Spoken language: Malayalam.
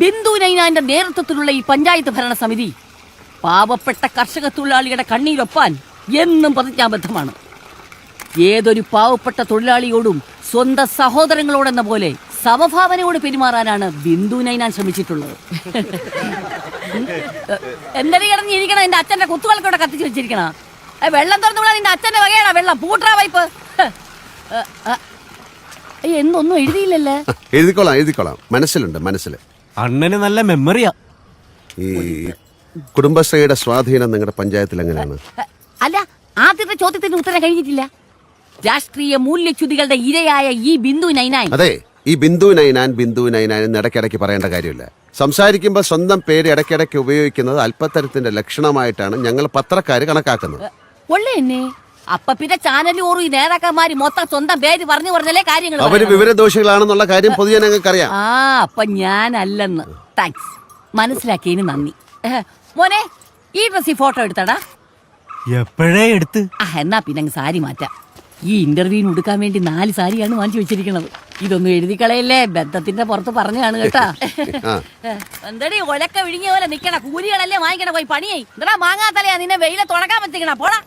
ബിന്ദു നൈനാന്റെ നേതൃത്വത്തിലുള്ള ഈ പഞ്ചായത്ത് ഭരണ സമിതി പാവപ്പെട്ട കർഷക തൊഴിലാളിയുടെ കണ്ണീരൊപ്പാൻ എന്നും പ്രതിജ്ഞാബദ്ധമാണ്. ഏതൊരു പാവപ്പെട്ട തൊഴിലാളിയോടും സ്വന്തം സഹോദരങ്ങളോടെന്ന പോലെ സമഭാവനയോട് പെരുമാറാനാണ് ബിന്ദു നൈനാൻ ശ്രമിച്ചിട്ടുള്ളത്. എന്തൊരു കിടന്ന് എന്റെ അച്ഛന്റെ കുത്തുകൾക്കൂടെ കത്തിച്ചു വെച്ചിരിക്കണ. വെള്ളം തുറന്നു നിന്റെ അച്ഛന്റെ വകയാണോ വെള്ളം? പൂട്ടാ വൈപ്പ്. എന്നൊന്നും എഴുതിയില്ലല്ലേ? എഴുതിക്കോളാം എഴുതിക്കോളാം. മനസ്സിലുണ്ട് മനസ്സിൽ അണ്ണന് നല്ല മെമ്മറിയാ. ഈ കുടുംബശ്രീയുടെ സ്വാധീനം നിങ്ങളുടെ പഞ്ചായത്തിൽ എങ്ങനെയാണ്? അല്ല ആദ്യത്തെ ചോദ്യത്തിന് ഉത്തരം കഴിഞ്ഞിട്ടില്ല. രാഷ്ട്രീയ മൂല്യച്യുതികളുടെ ഇരയായ ഈ ബിന്ദു നൈനായി അതെ ഈ ബിന്ദു നൈനാൻ ബിന്ദു നൈനാൻ എന്ന് ഇടയ്ക്കിടയ്ക്ക് പറയേണ്ട കാര്യമില്ല. സംസാരിക്കുമ്പോൾ സ്വന്തം പേര് ഇടയ്ക്കിടയ്ക്ക് ഉപയോഗിക്കുന്നത് അല്പത്തരത്തിന്റെ ലക്ഷണമായിട്ടാണ് ഞങ്ങൾ പത്രക്കാർ കണക്കാക്കുന്നത്. അപ്പൊ പിന്നെ ഈ നേതാക്കന്മാര് മൊത്തം സ്വന്തം പേര് പറഞ്ഞു പറഞ്ഞല്ലേ കാര്യങ്ങൾ അവർ വിവരദോഷികളാണെന്നുള്ള കാര്യം പൊതുജനങ്ങൾക്ക് അറിയാം. ആ അപ്പൊ ഞാനല്ലെന്ന്. താങ്ക്സ് മനസ്സിലാക്കിയതിന് നന്ദി. മോനെ ഈ ഡ്രസ്സിൽ ഫോട്ടോ എടുത്തടാ. എപ്പോഴേ എടുത്ത്? ആ എന്നാ പിന്നെ അങ്ങ് സാരി മാറ്റാം. ഈ ഇന്റർവ്യൂവിന് ഉടുക്കാൻ വേണ്ടി നാല് സാരിയാണ് വാങ്ങിച്ചു വെച്ചിരിക്കുന്നത് ഇതൊന്നും എഴുതി കളയല്ലേ? ബന്ധത്തിന്റെ പുറത്ത് പറഞ്ഞാണ് കേട്ടാ. ആ. എന്തടി ഒലക്ക വിഴുങ്ങിയ പോലെ നിക്കണ? കൂലികളല്ലേ വാങ്ങിക്കണ? പോയി പണിയായി. എന്താ മാങ്ങാത്തലയാ നിന്നെ വെയിലെ തുടക്കാൻ പറ്റിക്കണ? പോടാ.